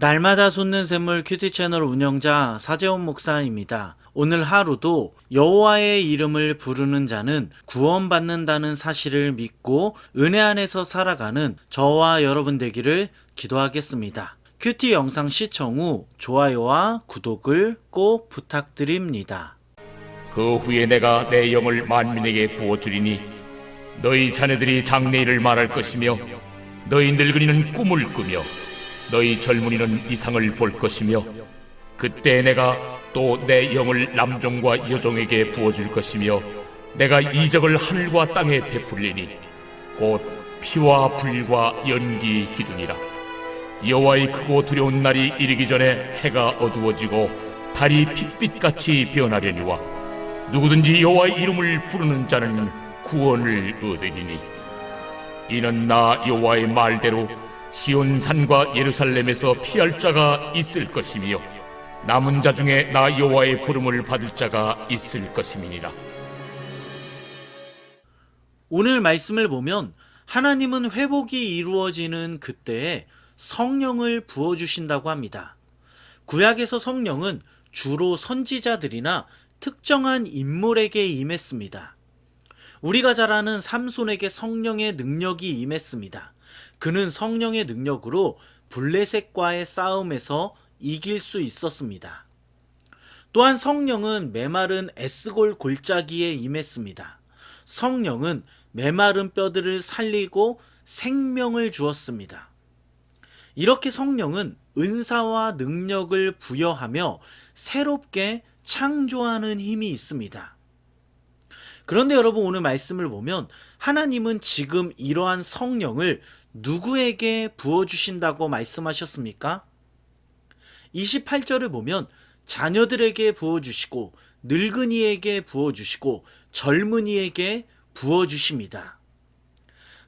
날마다 솟는 샘물 큐티 채널 운영자 사재원 목사입니다. 오늘 하루도 여호와의 이름을 부르는 자는 구원받는다는 사실을 믿고 은혜 안에서 살아가는 저와 여러분 되기를 기도하겠습니다. 큐티 영상 시청 후 좋아요와 구독을 꼭 부탁드립니다. 그 후에 내가 내 영을 만민에게 부어주리니 너희 자녀들이 장래일을 말할 것이며 너희 늙은이는 꿈을 꾸며 너희 젊은이는 이상을 볼 것이며 그때 내가 또 내 영을 남종과 여종에게 부어줄 것이며 내가 이적을 하늘과 땅에 베풀리니 곧 피와 불과 연기 기둥이라. 여호와의 크고 두려운 날이 이르기 전에 해가 어두워지고 달이 핏빛같이 변하려니와 누구든지 여호와의 이름을 부르는 자는 구원을 얻으리니. 이는 나 여호와의 말대로 시온 산과 예루살렘에서 피할 자가 있을 것이며 남은 자 중에 나 여호와의 부름을 받을 자가 있을 것임이니라 오늘 말씀을 보면 하나님은 회복이 이루어지는 그때에 성령을 부어 주신다고 합니다. 구약에서 성령은 주로 선지자들이나 특정한 인물에게 임했습니다. 우리가 잘 아는 삼손에게 성령의 능력이 임했습니다. 그는 성령의 능력으로 블레셋과의 싸움에서 이길 수 있었습니다. 또한 성령은 메마른 에스골 골짜기에 임했습니다. 성령은 메마른 뼈들을 살리고 생명을 주었습니다. 이렇게 성령은 은사와 능력을 부여하며 새롭게 창조하는 힘이 있습니다. 그런데 여러분 오늘 말씀을 보면 하나님은 지금 이러한 성령을 누구에게 부어주신다고 말씀하셨습니까? 28절을 보면 자녀들에게 부어주시고 늙은이에게 부어주시고 젊은이에게 부어주십니다.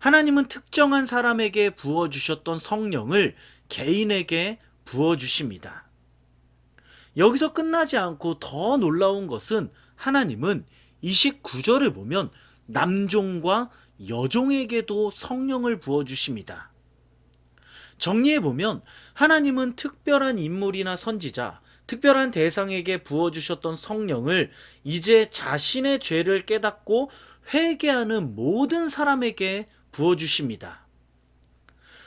하나님은 특정한 사람에게 부어주셨던 성령을 개인에게 부어주십니다. 여기서 끝나지 않고 더 놀라운 것은 하나님은 29절을 보면 남종과 여종에게도 성령을 부어주십니다. 정리해보면 하나님은 특별한 인물이나 선지자, 특별한 대상에게 부어주셨던 성령을 이제 자신의 죄를 깨닫고 회개하는 모든 사람에게 부어주십니다.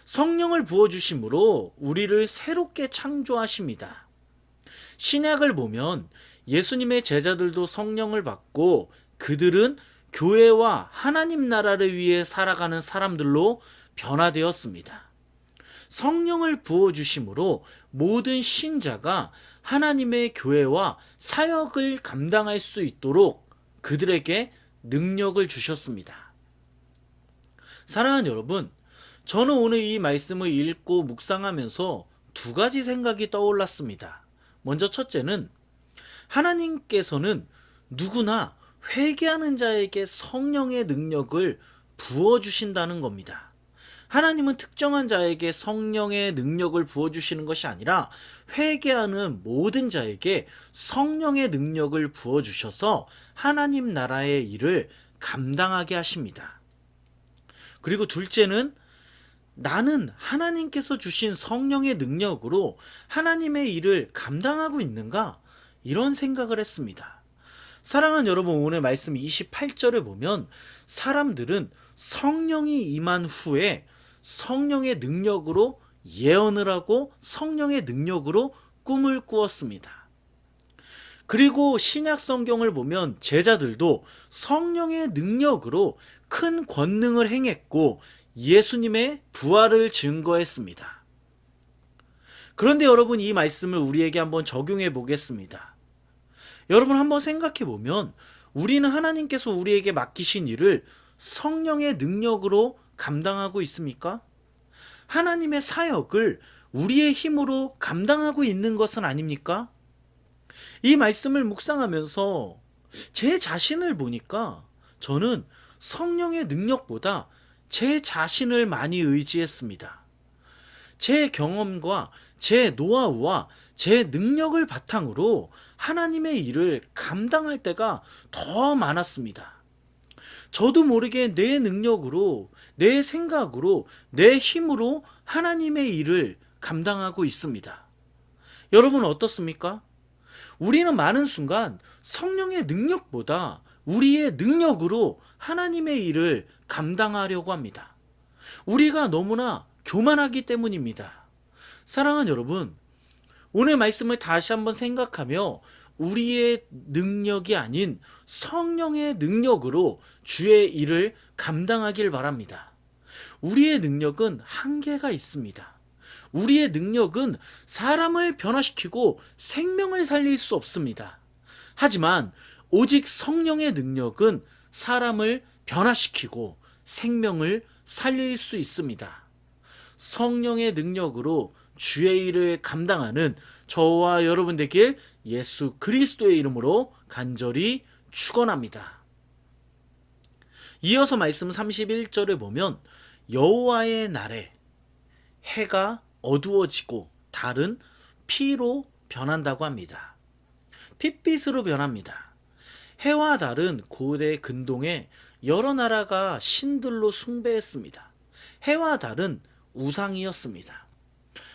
성령을 부어주심으로 우리를 새롭게 창조하십니다. 신약을 보면 예수님의 제자들도 성령을 받고 그들은 교회와 하나님 나라를 위해 살아가는 사람들로 변화되었습니다. 성령을 부어주심으로 모든 신자가 하나님의 교회와 사역을 감당할 수 있도록 그들에게 능력을 주셨습니다. 사랑하는 여러분, 저는 오늘 이 말씀을 읽고 묵상하면서 두 가지 생각이 떠올랐습니다. 먼저 첫째는 하나님께서는 누구나 회개하는 자에게 성령의 능력을 부어주신다는 겁니다. 하나님은 특정한 자에게 성령의 능력을 부어주시는 것이 아니라 회개하는 모든 자에게 성령의 능력을 부어주셔서 하나님 나라의 일을 감당하게 하십니다. 그리고 둘째는 나는 하나님께서 주신 성령의 능력으로 하나님의 일을 감당하고 있는가? 이런 생각을 했습니다. 사랑하는 여러분, 오늘 말씀 28절을 보면 사람들은 성령이 임한 후에 성령의 능력으로 예언을 하고 성령의 능력으로 꿈을 꾸었습니다. 그리고 신약 성경을 보면 제자들도 성령의 능력으로 큰 권능을 행했고 예수님의 부활을 증거했습니다. 그런데 여러분 이 말씀을 우리에게 한번 적용해 보겠습니다. 여러분 한번 생각해 보면 우리는 하나님께서 우리에게 맡기신 일을 성령의 능력으로 감당하고 있습니까? 하나님의 사역을 우리의 힘으로 감당하고 있는 것은 아닙니까? 이 말씀을 묵상하면서 제 자신을 보니까 저는 성령의 능력보다 제 자신을 많이 의지했습니다. 제 경험과 제 노하우와 제 능력을 바탕으로 하나님의 일을 감당할 때가 더 많았습니다. 저도 모르게 내 능력으로, 내 생각으로, 내 힘으로 하나님의 일을 감당하고 있습니다. 여러분 어떻습니까? 우리는 많은 순간 성령의 능력보다 우리의 능력으로 하나님의 일을 감당하려고 합니다. 우리가 너무나 교만하기 때문입니다. 사랑하는 여러분, 오늘 말씀을 다시 한번 생각하며 우리의 능력이 아닌 성령의 능력으로 주의 일을 감당하길 바랍니다. 우리의 능력은 한계가 있습니다. 우리의 능력은 사람을 변화시키고 생명을 살릴 수 없습니다. 하지만 오직 성령의 능력은 사람을 변화시키고 생명을 살릴 수 있습니다. 성령의 능력으로 주의 일을 감당하는 저와 여러분 되길 예수 그리스도의 이름으로 간절히 축원합니다. 이어서 말씀 31절을 보면 여호와의 날에 해가 어두워지고 달은 피로 변한다고 합니다. 핏빛으로 변합니다. 해와 달은 고대 근동에 여러 나라가 신들로 숭배했습니다. 해와 달은 우상이었습니다.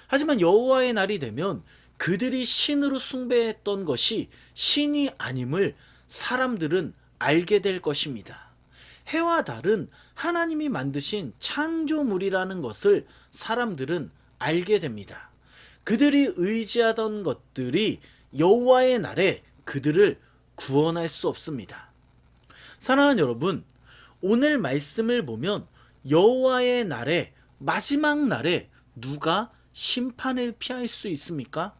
하지만 여호와의 날이 되면 그들이 신으로 숭배했던 것이 신이 아님을 사람들은 알게 될 것입니다. 해와 달은 하나님이 만드신 창조물이라는 것을 사람들은 알게 됩니다. 그들이 의지하던 것들이 여호와의 날에 그들을 구원할 수 없습니다. 사랑하는 여러분, 오늘 말씀을 보면 여호와의 날에 마지막 날에 누가 심판을 피할 수 있습니까?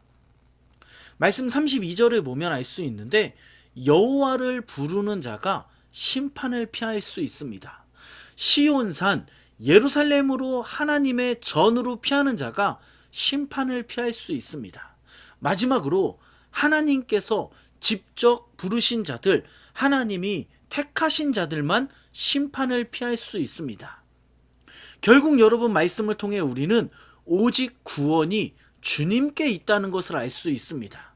말씀 32절을 보면 알 수 있는데 여호와를 부르는 자가 심판을 피할 수 있습니다. 시온산 예루살렘으로 하나님의 전으로 피하는 자가 심판을 피할 수 있습니다. 마지막으로 하나님께서 직접 부르신 자들, 하나님이 택하신 자들만 심판을 피할 수 있습니다. 결국 여러분 말씀을 통해 우리는 오직 구원이 주님께 있다는 것을 알 수 있습니다.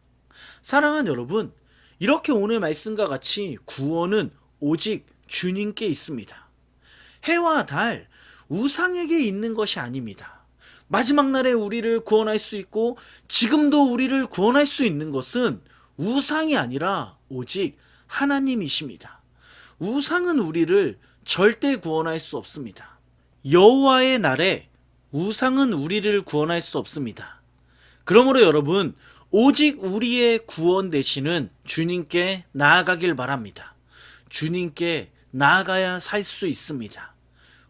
사랑하는 여러분, 이렇게 오늘 말씀과 같이 구원은 오직 주님께 있습니다. 해와 달, 우상에게 있는 것이 아닙니다. 마지막 날에 우리를 구원할 수 있고 지금도 우리를 구원할 수 있는 것은 우상이 아니라 오직 하나님이십니다. 우상은 우리를 절대 구원할 수 없습니다. 여호와의 날에 우상은 우리를 구원할 수 없습니다. 그러므로 여러분, 오직 우리의 구원 되시는 주님께 나아가길 바랍니다. 주님께 나아가야 살 수 있습니다.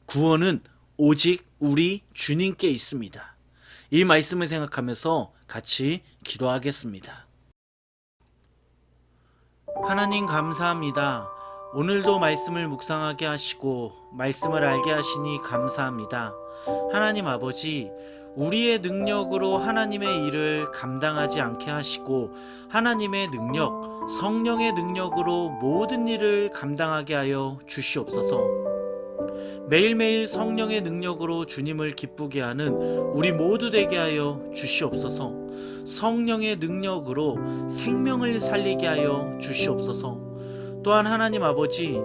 구원은 오직 우리 주님께 있습니다. 이 말씀을 생각하면서 같이 기도하겠습니다. 하나님 감사합니다. 오늘도 말씀을 묵상하게 하시고 말씀을 알게 하시니 감사합니다. 하나님 아버지, 우리의 능력으로 하나님의 일을 감당하지 않게 하시고 하나님의 능력, 성령의 능력으로 모든 일을 감당하게 하여 주시옵소서. 매일매일 성령의 능력으로 주님을 기쁘게 하는 우리 모두 되게 하여 주시옵소서. 성령의 능력으로 생명을 살리게 하여 주시옵소서. 또한 하나님 아버지,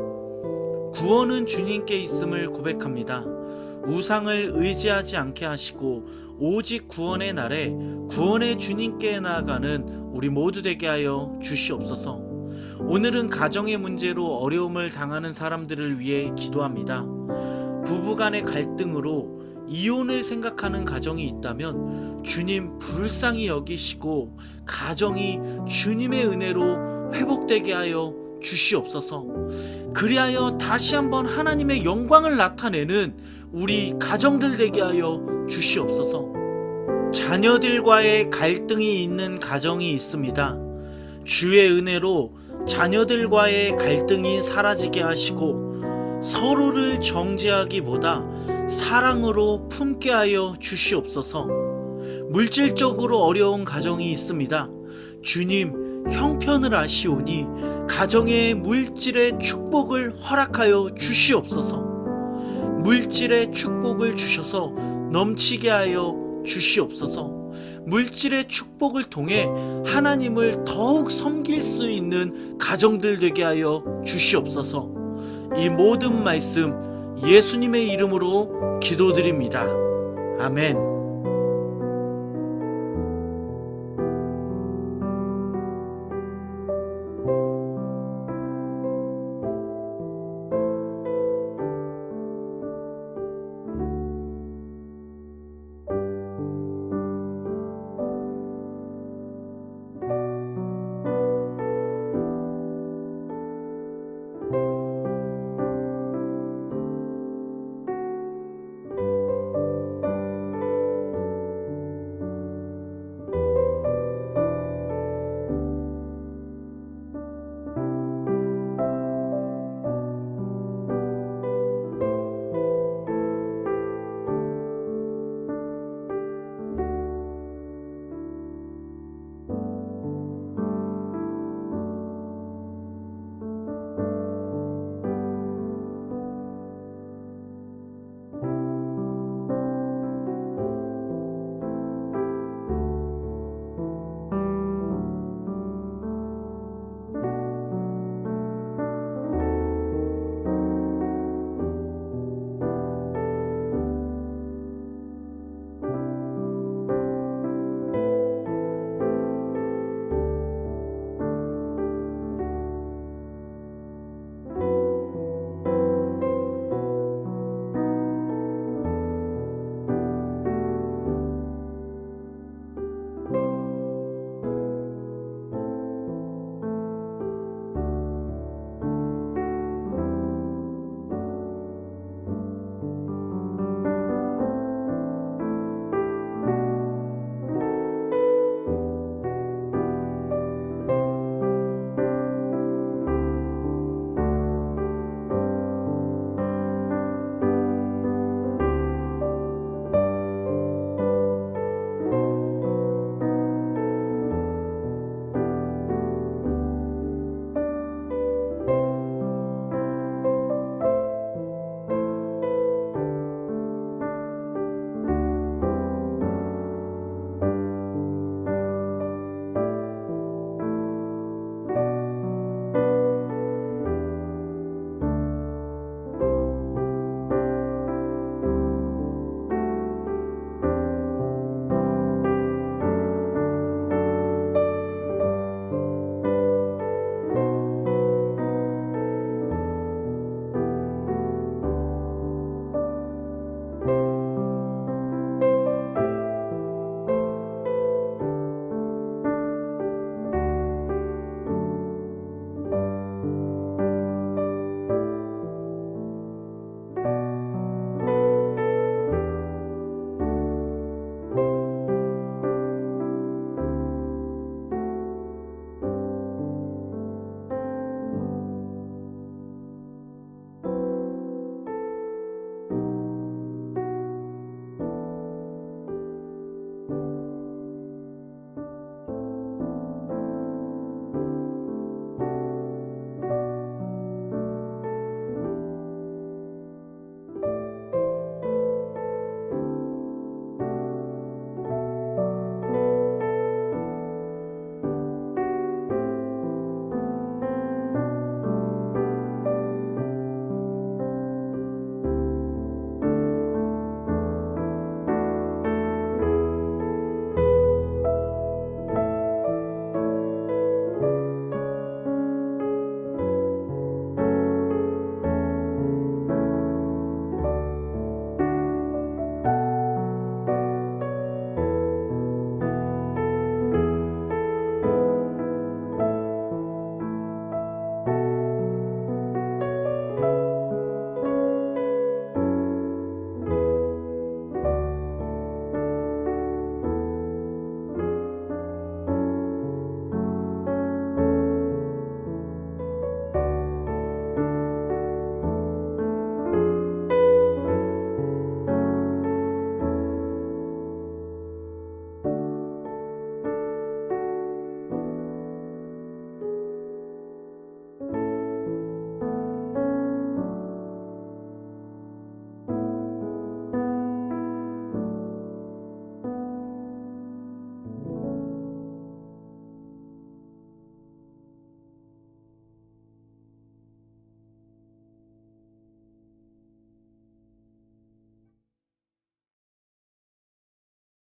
구원은 주님께 있음을 고백합니다. 우상을 의지하지 않게 하시고 오직 구원의 날에 구원의 주님께 나아가는 우리 모두 되게 하여 주시옵소서. 오늘은 가정의 문제로 어려움을 당하는 사람들을 위해 기도합니다. 부부 간의 갈등으로 이혼을 생각하는 가정이 있다면 주님 불쌍히 여기시고 가정이 주님의 은혜로 회복되게 하여 주시옵소서. 그리하여 다시 한번 하나님의 영광을 나타내는 우리 가정들 되게 하여 주시옵소서. 자녀들과의 갈등이 있는 가정이 있습니다. 주의 은혜로 자녀들과의 갈등이 사라지게 하시고 서로를 정죄하기보다 사랑으로 품게 하여 주시옵소서. 물질적으로 어려운 가정이 있습니다. 주님 형편을 아시오니 가정의 물질의 축복을 허락하여 주시옵소서. 물질의 축복을 주셔서 넘치게 하여 주시옵소서. 물질의 축복을 통해 하나님을 더욱 섬길 수 있는 가정들 되게 하여 주시옵소서. 이 모든 말씀 예수님의 이름으로 기도드립니다. 아멘.